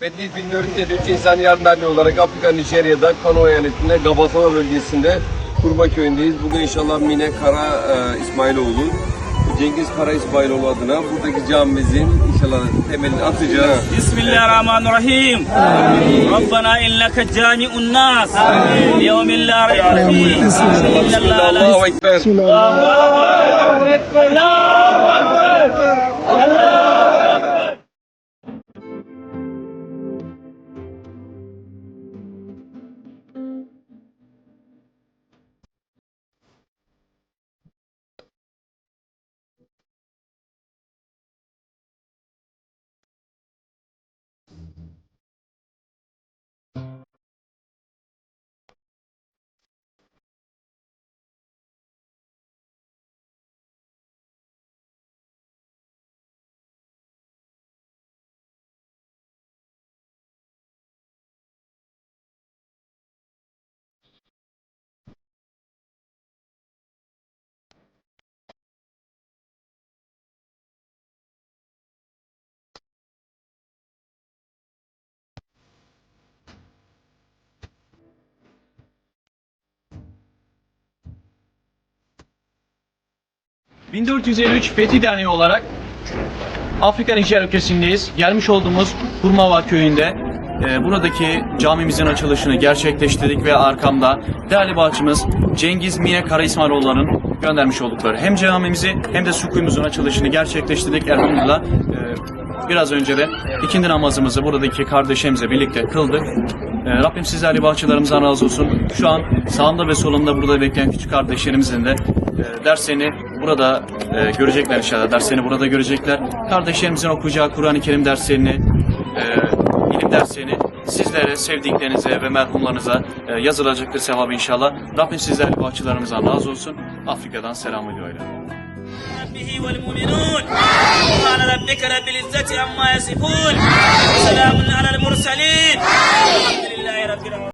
Bedliyiz 1453 İnsan Yardımlarlığı olarak Afrika Nijerya'da Kano eyaletinde Gabatama bölgesinde Kurma köyündeyiz. Bugün inşallah Mine Kara e, İsmailoğlu, Cengiz Kara İsmailoğlu adına buradaki camimizin inşallah temelini atacağı. Bismillahirrahmanirrahim. Amin. Rabbana inneke cami'un nas. Amin. Yevmin la raybe fihi. Bismillahirrahmanirrahim. Allahu ekber. Allahu ekber. Allahu ekber. 1453 Fethi Derneği olarak Afrika Nijer ülkesindeyiz. Gelmiş olduğumuz Hurmava köyünde e, buradaki camimizin açılışını gerçekleştirdik ve arkamda değerli bahçımız Cengiz Mine Kara İsmailoğulları'nın göndermiş oldukları hem camimizi hem de su kuyumuzun açılışını gerçekleştirdik elhamdülillah. E, Biraz önce de ikindi namazımızı buradaki kardeşimizle birlikte kıldık. E, Rabbim sizlerle bahçelerimizden razı olsun. Şu an sağımda ve solumda burada bekleyen küçük kardeşlerimizin de e, derslerini burada e, görecekler inşallah. Derslerini burada görecekler. Kardeşlerimizin okuyacağı Kur'an-ı Kerim derslerini, e, ilim derslerini sizlere, sevdiklerinize ve merhumlarınıza e, yazılacaktır sevabı inşallah. Rabbim sizlerle bahçelerimizden razı olsun. Afrika'dan selam ediyor. به والمؤمنون سبحان ربك رب العزة عما يصفون وسلام على المرسلين الحمد لله رب العالمين